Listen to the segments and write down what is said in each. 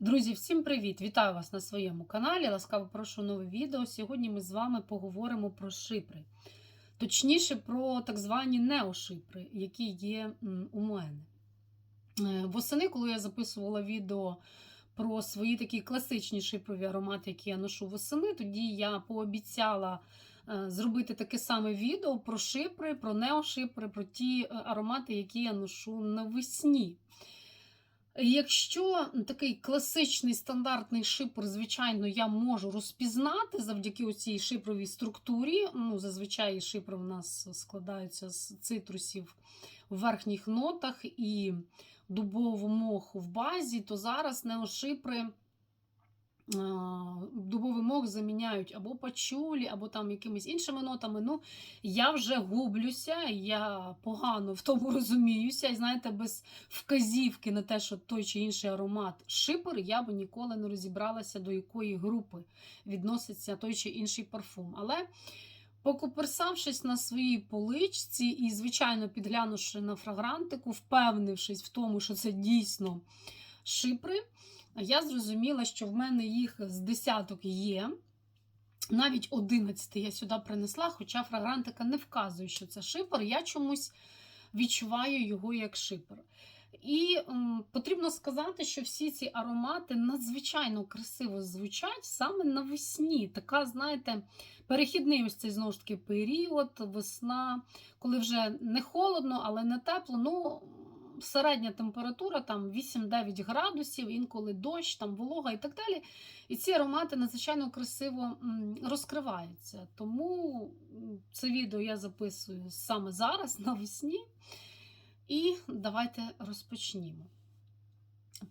Друзі, всім привіт! Вітаю вас на своєму каналі. Ласкаво прошу нове відео. Сьогодні ми з вами поговоримо про шипри. Точніше, про так звані неошипри, які є у мене. Е, Восени, коли я записувала відео про свої такі класичні шипрові аромати, які я ношу восени, тоді я пообіцяла е, зробити таке саме відео про шипри, про неошипри, про ті е, аромати, які я ношу навесні. Якщо такий класичний стандартний шипр, звичайно, я можу розпізнати завдяки цій шипровій структурі. Ну, Зазвичай шипри в нас складаються з цитрусів в верхніх нотах і дубового моху в базі, то зараз неошипри дубовий мох заміняють або пачулі, або там якимись іншими нотами. Ну, я вже гублюся, я погано в тому розуміюся. І знаєте, без вказівки на те, що той чи інший аромат шипер, я би ніколи не розібралася, до якої групи відноситься той чи інший парфум. Але. Покуперсавшись на своїй поличці і, звичайно, підглянувши на фрагрантику, впевнившись в тому, що це дійсно шипри, я зрозуміла, що в мене їх з десяток є. Навіть 11 я сюди принесла, хоча фрагрантика не вказує, що це шипер. Я чомусь відчуваю його як шипер. І м, потрібно сказати, що всі ці аромати надзвичайно красиво звучать саме навесні. Така, знаєте, перехідний ось цей знову ж таки період, весна, коли вже не холодно, але не тепло. Ну, середня температура там 8-9 градусів, інколи дощ, там волога і так далі. І ці аромати надзвичайно красиво розкриваються. Тому це відео я записую саме зараз, навесні. І давайте розпочнімо.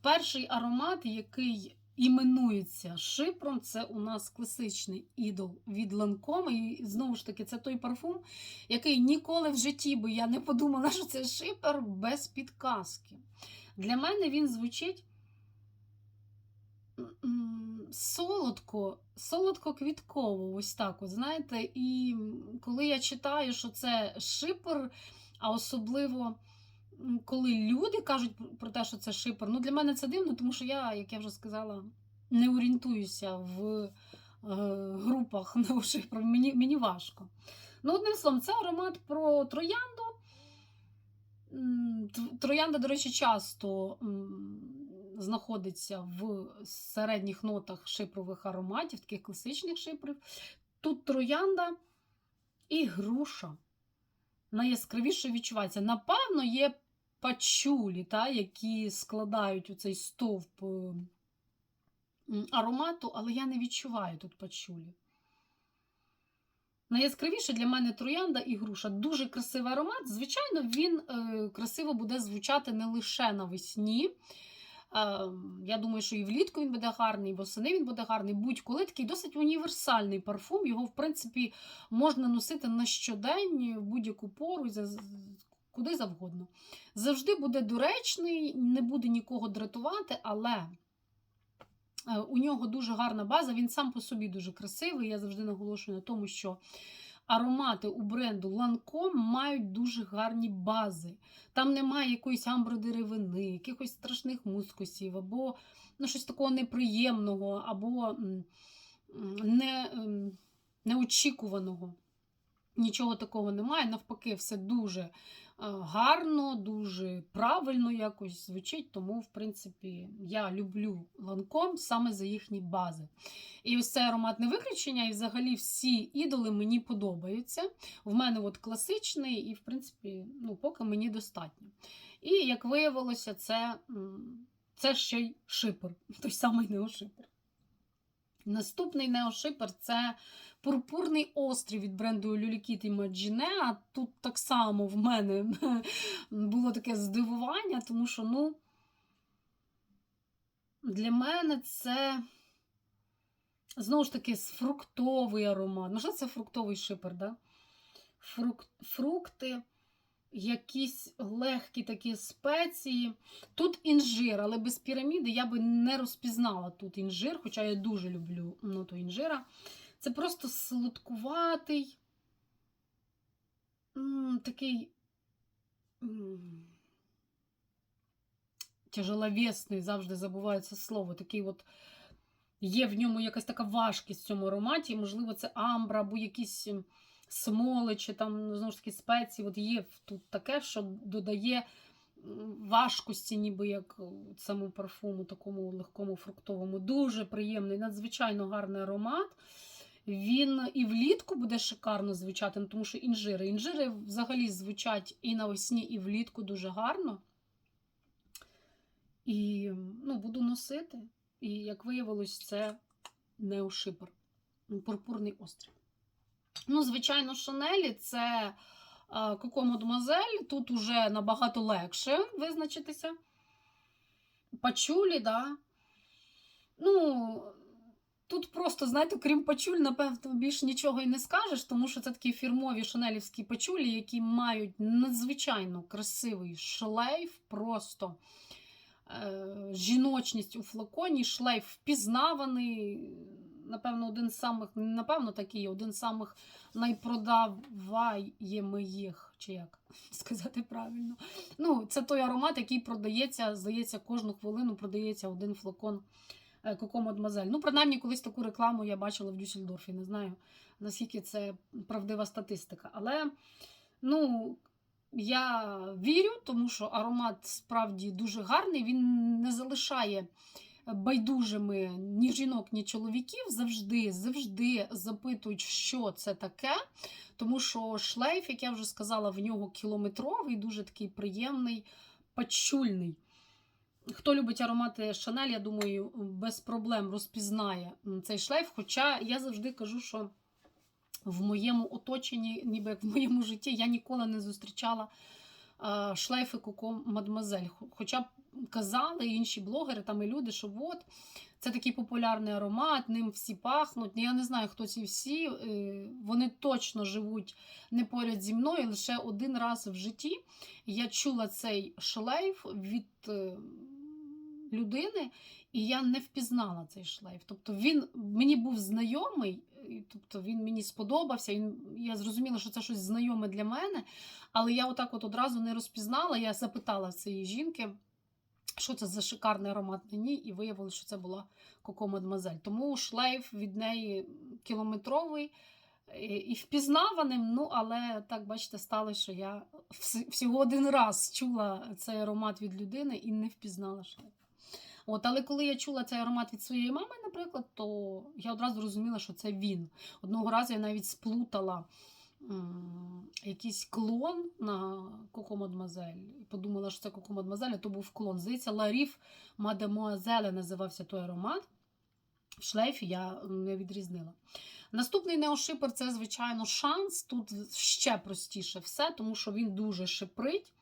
Перший аромат, який іменується шипром, це у нас класичний ідол від Ланкома. І знову ж таки, це той парфум, який ніколи в житті би я не подумала, що це шипер без підказки. Для мене він звучить солодко, солодко-квітково, ось так. от, знаєте, І коли я читаю, що це шипер, а особливо коли люди кажуть про те, що це шипер, ну для мене це дивно, тому що я, як я вже сказала, не орієнтуюся в е, групах неошипер, мені мені важко. Ну, одним словом, це аромат про троянду. Троянда, до речі, часто знаходиться в середніх нотах шипрових ароматів, таких класичних шипрів. Тут троянда і груша. Найяскравіше відчувається. Напевно, є пачулі, та, які складають у цей стовп е, аромату, але я не відчуваю тут пачулі. Найяскравіше для мене троянда і груша. Дуже красивий аромат. Звичайно, він е, красиво буде звучати не лише навесні. Е, я думаю, що і влітку він буде гарний, і восени він буде гарний. Будь-коли такий досить універсальний парфум. Його, в принципі, можна носити на щодень в будь-яку пору, куди завгодно. Завжди буде доречний, не буде нікого дратувати, але е, у нього дуже гарна база, він сам по собі дуже красивий. Я завжди наголошую на тому, що аромати у бренду Lancome мають дуже гарні бази. Там немає якоїсь амбродеревини, якихось страшних мускусів, або ну, щось такого неприємного, або не, ем, неочікуваного. Нічого такого немає. Навпаки, все дуже гарно, дуже правильно якось звучить. Тому, в принципі, я люблю ланком саме за їхні бази. І ось це ароматне виключення, і взагалі всі ідоли мені подобаються. В мене от класичний, і, в принципі, ну, поки мені достатньо. І, як виявилося, це це ще й шипер, той самий неошипер. Наступний неошипер це пурпурний острів від бренду Люлікіт і Маджіне. А тут так само в мене було таке здивування, тому що, ну, для мене це, знову ж таки, фруктовий аромат. Ну, що це фруктовий шипер, да? Фрук... Фрукти якісь легкі такі спеції. Тут інжир, але без піраміди я би не розпізнала тут інжир, хоча я дуже люблю ноту інжира. Це просто солодкуватий, такий тяжеловесний, завжди забувається слово. Такий от є в ньому якась така важкість в цьому ароматі. Можливо, це амбра або якісь смоли, чи там, ну, знову ж таки, спеції. От є тут таке, що додає важкості, ніби як цьому парфуму, такому легкому фруктовому. Дуже приємний, надзвичайно гарний аромат. Він і влітку буде шикарно звучати, ну, тому що інжири. Інжири взагалі звучать і навесні, і влітку дуже гарно. І ну, буду носити. І як виявилось, це не неошипер. Пурпурний острів. Ну, звичайно, Шанелі це Коко Мадемуазель. Тут уже набагато легше визначитися. Пачулі, да. Ну, тут просто, знаєте, крім пачуль, напевно, більш нічого і не скажеш, тому що це такі фірмові шанелівські пачулі, які мають надзвичайно красивий шлейф, просто е, жіночність у флаконі, шлейф впізнаваний. Напевно, один з самих, напевно, такий, один з самих найпродаваємих, чи як сказати правильно. Ну, це той аромат, який продається, здається, кожну хвилину продається один флакон е, Коко Мадмазель. Ну, принаймні, колись таку рекламу я бачила в Дюссельдорфі. Не знаю, наскільки це правдива статистика. Але, ну, я вірю, тому що аромат справді дуже гарний. Він не залишає байдужими ні жінок, ні чоловіків. Завжди, завжди запитують, що це таке. Тому що шлейф, як я вже сказала, в нього кілометровий, дуже такий приємний, пачульний. Хто любить аромати Шанель, я думаю, без проблем розпізнає цей шлейф. Хоча я завжди кажу, що в моєму оточенні, ніби як в моєму житті, я ніколи не зустрічала шлейфи Коко Мадемуазель. Хоча казали інші блогери, там і люди, що от це такий популярний аромат, ним всі пахнуть. Я не знаю, хто ці всі. е, Вони точно живуть не поряд зі мною. Лише один раз в житті я чула цей шлейф від е, людини, і я не впізнала цей шлейф. Тобто він мені був знайомий, тобто він мені сподобався. Він, я зрозуміла, що це щось знайоме для мене, але я отак от одразу не розпізнала. Я запитала цієї жінки. Що це за шикарний аромат на ній, і виявилося, що це була Коко Мадемуазель. Тому шлейф від неї кілометровий і- впізнаваним. Ну, але так, бачите, сталося, що я всього один раз чула цей аромат від людини і не впізнала шлейф. От, але коли я чула цей аромат від своєї мами, наприклад, то я одразу зрозуміла, що це він. Одного разу я навіть сплутала якийсь клон на Коко Мадемуазель. І подумала, що це Коко Мадемуазель, а то був клон. Здається, Ларіф Мадемуазеле називався той аромат. В шлейфі я не відрізнила. Наступний неошипер це, звичайно, шанс. Тут ще простіше все, тому що він дуже шиприть.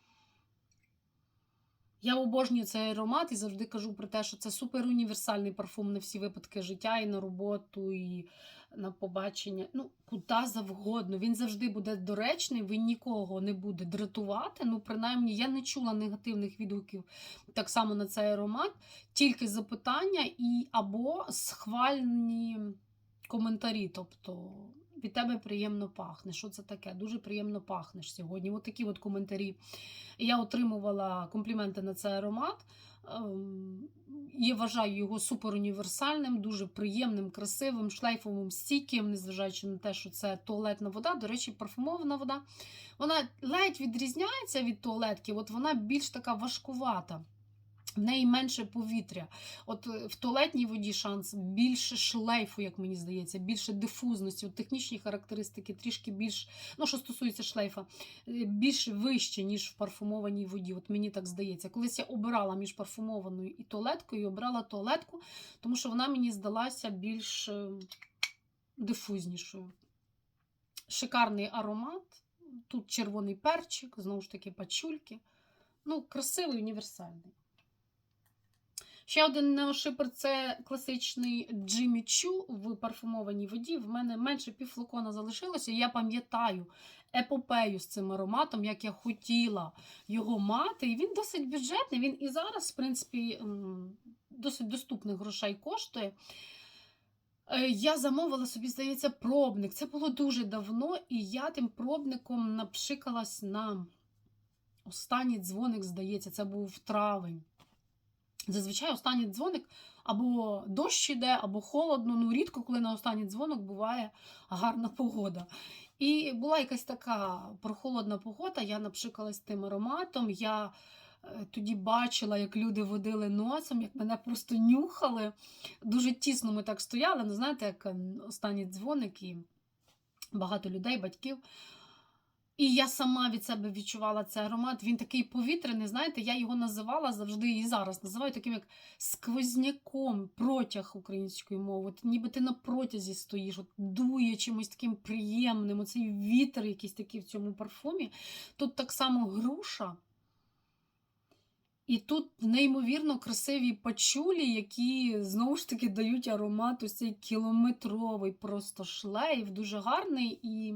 Я обожнюю цей аромат і завжди кажу про те, що це супер універсальний парфум на всі випадки життя, і на роботу, і на побачення. Ну, куди завгодно. Він завжди буде доречний, він нікого не буде дратувати. Ну, принаймні, я не чула негативних відгуків так само на цей аромат, тільки запитання і або схвальні коментарі. Тобто від тебе приємно пахне. Що це таке? Дуже приємно пахнеш сьогодні. От такі от коментарі. Я отримувала компліменти на цей аромат. Я вважаю його супер універсальним, дуже приємним, красивим, шлейфовим, стійким, незважаючи на те, що це туалетна вода. До речі, парфумована вода. Вона ледь відрізняється від туалетки, от вона більш така важкувата. В неї менше повітря. От е, в туалетній воді шанс більше шлейфу, як мені здається, більше дифузності. От технічні характеристики трішки більш, ну що стосується шлейфа, е, більш вище, ніж в парфумованій воді. От мені так здається. Колись я обирала між парфумованою і туалеткою, і обрала туалетку, тому що вона мені здалася більш е, дифузнішою. Шикарний аромат. Тут червоний перчик, знову ж таки, пачульки. Ну, красивий, універсальний. Ще один неошипер це класичний Джиммі Чу в парфумованій воді. В мене менше півфлакона залишилося. Я пам'ятаю епопею з цим ароматом, як я хотіла його мати. І він досить бюджетний. Він і зараз, в принципі, досить доступних грошей коштує. Е, Я замовила собі, здається, пробник. Це було дуже давно, і я тим пробником напшикалась на останній дзвоник, здається, це був травень. Зазвичай останній дзвоник або дощ іде, або холодно. Ну, рідко, коли на останній дзвоник буває гарна погода. І була якась така прохолодна погода. Я напшикалась тим ароматом. Я е, тоді бачила, як люди водили носом, як мене просто нюхали. Дуже тісно ми так стояли. Ну, знаєте, як ем, останній дзвоник і багато людей, батьків. І я сама від себе відчувала цей аромат. Він такий повітряний, знаєте, я його називала завжди і зараз називаю таким як сквозняком, протяг української мови. От ніби ти на протязі стоїш, от дує чимось таким приємним, оцей вітер якийсь такий в цьому парфумі. Тут так само груша. І тут неймовірно красиві пачулі, які знову ж таки дають аромат ось цей кілометровий просто шлейф, дуже гарний і.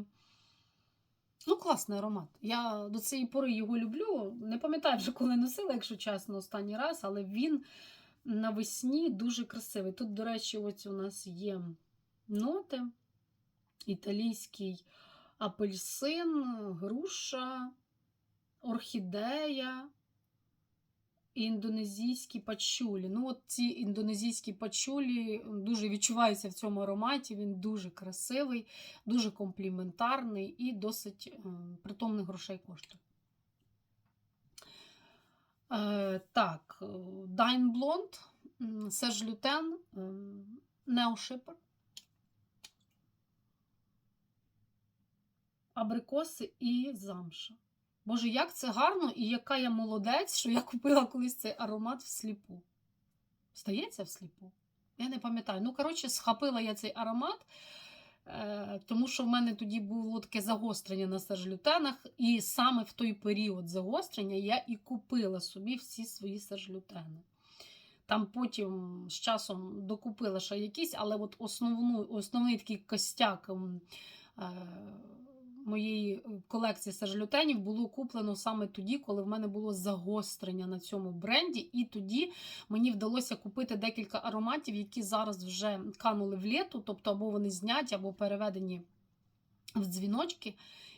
Ну, класний аромат. Я до цієї пори його люблю. Не пам'ятаю вже, коли носила, якщо чесно, останній раз, але він навесні дуже красивий. Тут, до речі, ось у нас є ноти, італійський апельсин, груша, орхідея. Індонезійські пачулі. Ну, от ці індонезійські пачулі дуже відчуваються в цьому ароматі. Він дуже красивий, дуже компліментарний і досить е, притомних грошей коштує. Е, так, Dine Blonde, Серж Лютен, Нео Шипер. Абрикоси і замша. Боже, як це гарно і яка я молодець, що я купила колись цей аромат всліпу. Здається, всліпу? Я не пам'ятаю. Ну, коротше, схопила я цей аромат, е, тому що в мене тоді було таке загострення на сержлютенах, і саме в той період загострення я і купила собі всі свої сержлютени. Там потім з часом докупила ще якісь, але от основну, основний такий костяк. Е, моєї е, колекції сержлютенів було куплено саме тоді, коли в мене було загострення на цьому бренді. І тоді мені вдалося купити декілька ароматів, які зараз вже канули в літу, тобто або вони зняті, або переведені в дзвіночки.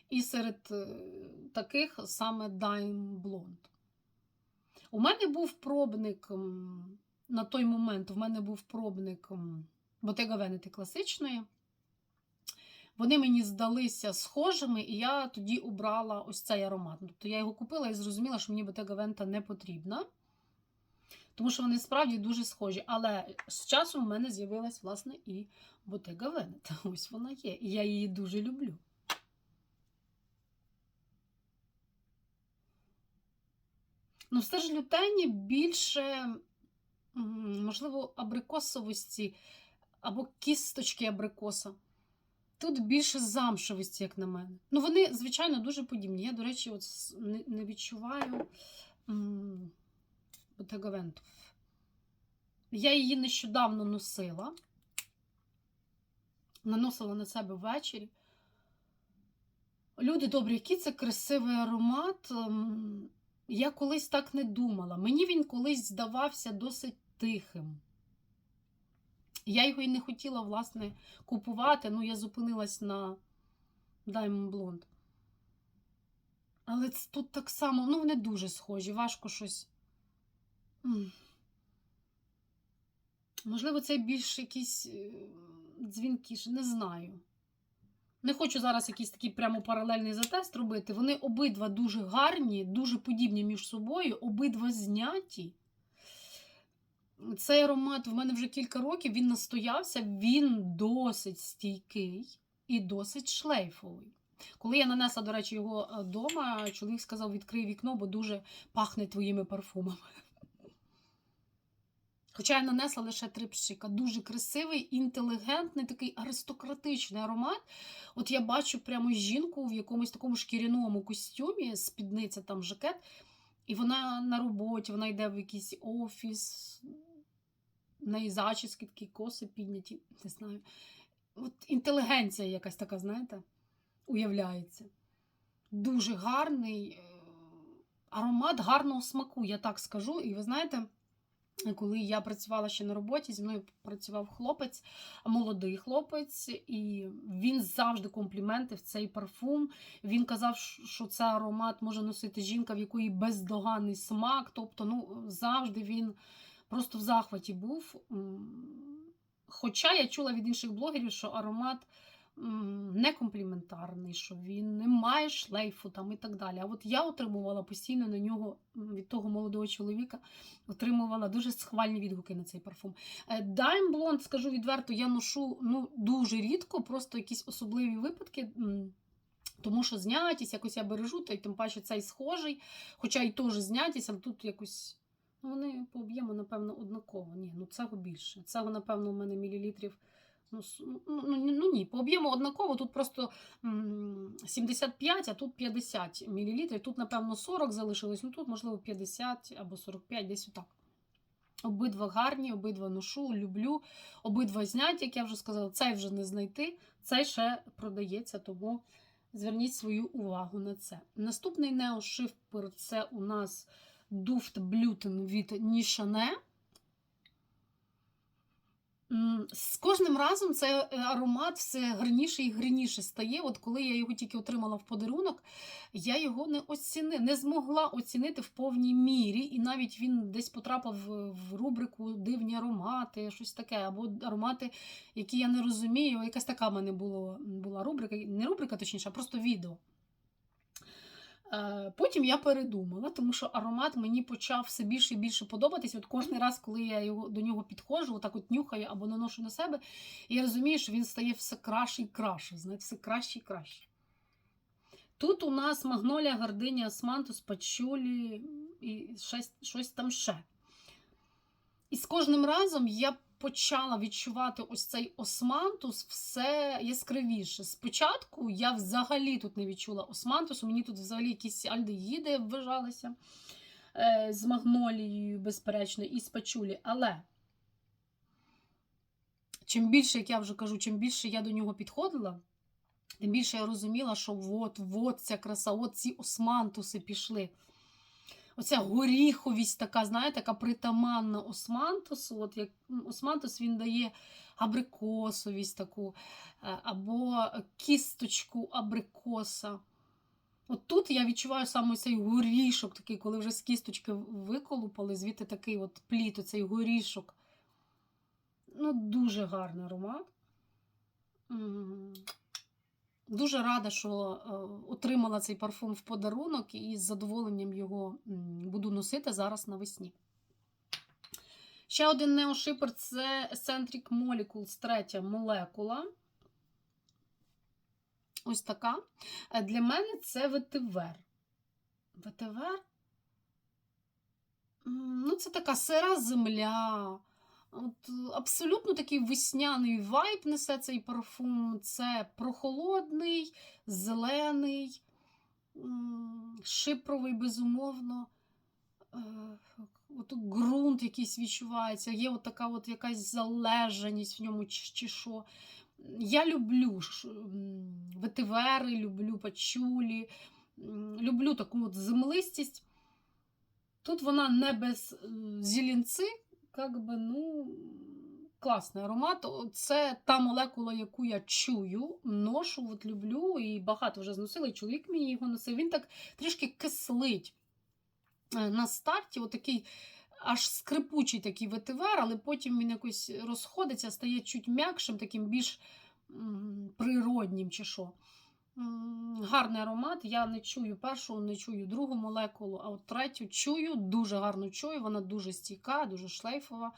І серед е, таких саме Dime Blonde. У мене був пробник на той момент, в мене був пробник Bottega Veneta класичної. Вони мені здалися схожими, і я тоді обрала ось цей аромат. Тобто я його купила і зрозуміла, що мені Bottega Veneta не потрібна. Тому що вони справді дуже схожі. Але з часом в мене з'явилась, власне, і Bottega Veneta. Ось вона є. І я її дуже люблю. Ну, все ж лютені більше, можливо, абрикосовості або кісточки абрикоса. Тут більше замшевості, як на мене. Ну, вони, звичайно, дуже подібні. Я, до речі, от не, відчуваю Ботегавенту. Я її нещодавно носила, наносила на себе ввечері. Люди добрі, який це красивий аромат. Я колись так не думала. Мені він колись здавався досить тихим. Я його і не хотіла, власне, купувати, ну, я зупинилась на Diamond Blonde. Але тут так само, ну, вони дуже схожі, важко щось. Можливо, це більш якісь е, дзвінкіше, не знаю. Не хочу зараз якийсь такий прямо паралельний затест робити. Вони обидва дуже гарні, дуже подібні між собою, обидва зняті. Цей аромат в мене вже кілька років він настоявся, він досить стійкий і досить шлейфовий. Коли я нанесла, до речі, його вдома, е, чоловік сказав: відкрий вікно, бо дуже пахне твоїми парфумами. Хоча я нанесла лише три пшика. Дуже красивий, інтелігентний, такий аристократичний аромат. От я бачу прямо жінку в якомусь такому шкіряному костюмі, спідниця там жакет, і вона на роботі, вона йде в якийсь офіс неї зачіски, такі коси підняті, не знаю. От Інтелігенція якась така, знаєте, уявляється. Дуже гарний е, аромат гарного смаку, я так скажу. І ви знаєте, коли я працювала ще на роботі, зі мною працював хлопець, молодий хлопець, і він завжди компліментив цей парфум. Він казав, що це аромат може носити жінка, в якої бездоганний смак. Тобто, ну, завжди він просто в захваті був. Хоча я чула від інших блогерів, що аромат не компліментарний, що він не має шлейфу там і так далі. А от я отримувала постійно на нього від того молодого чоловіка, отримувала дуже схвальні відгуки на цей парфум. Е, Dime Blonde, скажу відверто, я ношу ну, дуже рідко, просто якісь особливі випадки. Тому що знятість, якось я бережу, та й тим паче цей схожий, хоча й теж знятість, але тут якось. Ну, вони по об'єму, напевно, однаково. Ні, ну цього більше. Цього, напевно, у мене мілілітрів. Ну, ну, ну, ні- ну по об'єму однаково. Тут просто 75, а тут 50 мл. Тут, напевно, 40 залишилось, ну тут, можливо, 50 або 45, десь отак. Обидва гарні, обидва ношу, люблю. Обидва зняті, як я вже сказала, цей вже не знайти, цей ще продається, тому зверніть свою увагу на це. Наступний неошифпер це у нас Дуфт Блютен від Нішане. З кожним разом цей е, аромат все гарніше і гарніше стає. От коли я його тільки отримала в подарунок, я його не оціни, не змогла оцінити в повній мірі, і навіть він десь потрапив в- рубрику дивні аромати, щось таке, або аромати, які я не розумію. Якась така в мене було, була рубрика, не рубрика, точніше, а просто відео. Е, Потім я передумала, тому що аромат мені почав все більше і більше подобатись. От кожен раз, коли я його, до нього підходжу, отак от нюхаю або наношу на себе, і я розумію, що він стає все краще і краще, знаєте, все краще і краще. Тут у нас магнолія, гардиня, османтус, пачулі і щось, щось там ще. І з кожним разом я почала відчувати ось цей османтус все яскравіше. Спочатку я взагалі тут не відчула османтусу, мені тут взагалі якісь альдеїди вважалися е, з магнолією, безперечно, і з пачулі. Але чим більше, як я вже кажу, чим більше я до нього підходила, тим більше я розуміла, що от, от ця краса, от ці османтуси пішли. Оця горіховість така, знаєте, така притаманна османтусу. От як османтус він дає абрикосовість таку, е, або кісточку абрикоса. От тут я відчуваю саме цей горішок, такий, коли вже з кісточки виколупали, звідти такий от пліт, оцей горішок. Ну, дуже гарний аромат. Дуже рада, що е, отримала цей парфум в подарунок і з задоволенням його буду носити зараз навесні. Ще один неошипер це Eccentric Molecules, третя молекула. Ось така. Е, Для мене це ветивер. Ветивер? Ну, це така сира земля. От, е, абсолютно такий весняний вайб несе цей парфум. Це прохолодний, зелений, шипровий, безумовно. Е, От ґрунт якийсь відчувається, є от така от якась залежаність в ньому чи, що. Я люблю ветивери, люблю пачулі, люблю таку от землистість. Тут вона не без е, зілінци, як би, ну, класний аромат. Це та молекула, яку я чую, ношу, от люблю, і багато вже зносила, і чоловік мені його носив. Він так трішки кислить е, на старті, отакий аж скрипучий такий ветивер, але потім він якось розходиться, стає чуть м'якшим, таким більш природнім чи що. Гарний аромат. Я не чую першу, не чую другу молекулу, а от третю чую, дуже гарно чую, вона дуже стійка, дуже шлейфова.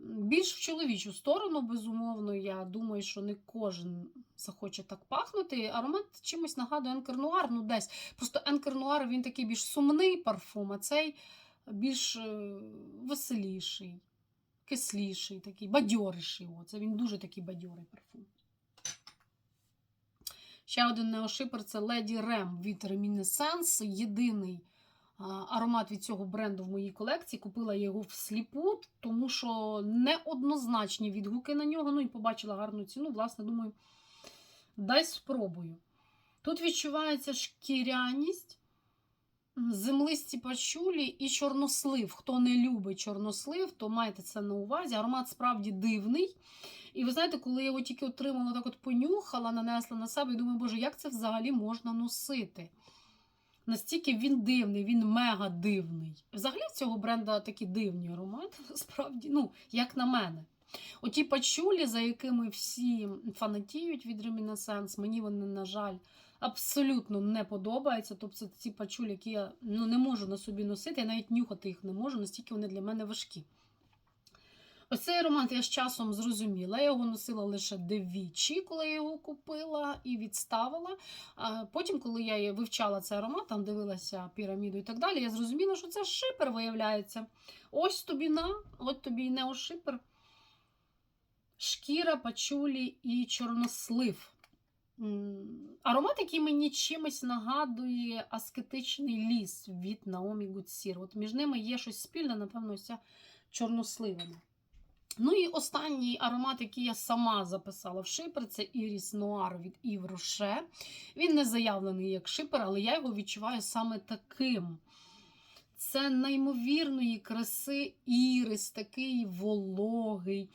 Більш в чоловічу сторону, безумовно, я думаю, що не кожен захоче так пахнути. Аромат чимось нагадує Енкер Нуар, ну десь. Просто Енкер Нуар він такий більш сумний парфум, а цей більш е, веселіший, кисліший, такий бадьоріший. О, Це він дуже такий бадьорий парфум. Ще один неошипер це Lady Rem від Reminiscence. Єдиний аромат від цього бренду в моїй колекції. Купила його всліпу, тому що неоднозначні відгуки на нього. Ну і побачила гарну ціну. Власне, думаю, дай спробую. Тут відчувається шкіряність, землисті пачулі і чорнослив. Хто не любить чорнослив, то майте це на увазі. Аромат справді дивний. І ви знаєте, коли я його тільки отримала, так от понюхала, нанесла на себе і думаю, боже, як це взагалі можна носити? Настільки він дивний, він мега дивний. Взагалі в цього бренда такі дивні аромати, насправді, ну, як на мене. Оті пачулі, за якими всі фанатіють від Reminiscence, мені вони, на жаль, абсолютно не подобаються. Тобто ці пачулі, які я ну, не можу на собі носити, я навіть нюхати їх не можу, настільки вони для мене важкі. Ось цей аромат я з часом зрозуміла. Я його носила лише двічі, коли я його купила і відставила. Потім, коли я вивчала цей аромат, там дивилася піраміду і так далі, я зрозуміла, що це шипер виявляється. Ось тобі на, ось тобі і неошипер. Шкіра, пачулі і чорнослив. Аромат, який мені чимось нагадує аскетичний ліс від Naomi Good От між ними є щось спільне, напевно, ця чорносливина. Ну і останній аромат, який я сама записала в шипер, це Іріс Нуар від Ів Роше. Він не заявлений як шипер, але я його відчуваю саме таким. Це неймовірної краси ірис, такий вологий,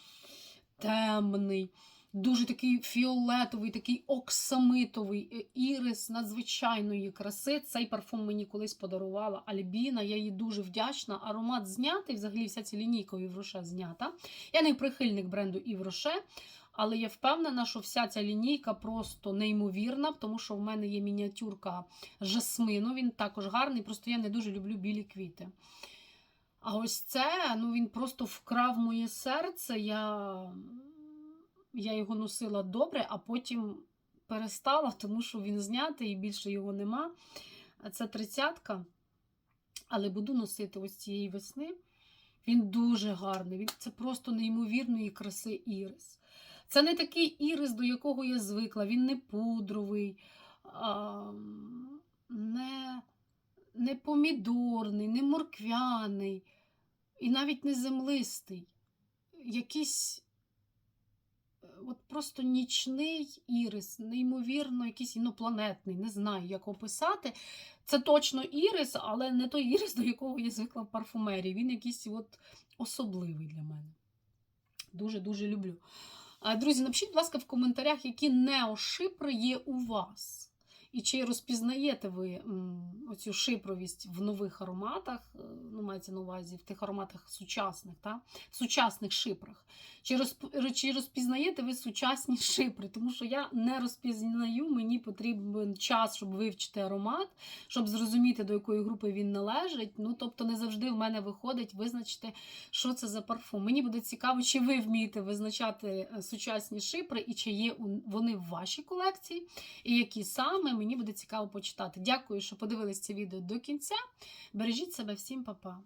темний, дуже такий фіолетовий, такий оксамитовий е, ірис надзвичайної краси. Цей парфум мені колись подарувала Альбіна. Я їй дуже вдячна. Аромат знятий, взагалі вся ця лінійка Rocher знята. Я не прихильник бренду Rocher, але я впевнена, що вся ця лінійка просто неймовірна, тому що в мене є мініатюрка жасмину. Він також гарний, просто я не дуже люблю білі квіти. А ось це, ну він просто вкрав моє серце. Я, я його носила добре, а потім перестала, тому що він знятий і більше його нема. Це тридцятка. Але буду носити ось цієї весни. Він дуже гарний. Він, це просто неймовірної краси ірис. Це не такий ірис, до якого я звикла. Він не пудровий, а, не, не помідорний, не морквяний і навіть не землистий. Якийсь от просто нічний ірис, неймовірно, якийсь інопланетний, не знаю, як описати. Це точно ірис, але не той ірис, до якого я звикла в парфумерії. Він якийсь от особливий для мене. Дуже-дуже люблю. Друзі, напишіть, будь ласка, в коментарях, які неошипри є у вас. І чи розпізнаєте ви оцю шипровість в нових ароматах, е, ну, мається на увазі в тих ароматах сучасних, та? в сучасних шипрах. Чи, розп... чи розпізнаєте ви сучасні шипри? Тому що я не розпізнаю, мені потрібен час, щоб вивчити аромат, щоб зрозуміти, до якої групи він належить. Ну, тобто, не завжди в мене виходить визначити, що це за парфум. Мені буде цікаво, чи ви вмієте визначати е, сучасні шипри і чи є вони в вашій колекції, і які саме мені буде цікаво почитати. Дякую, що подивились це відео до кінця. Бережіть себе всім, па-па!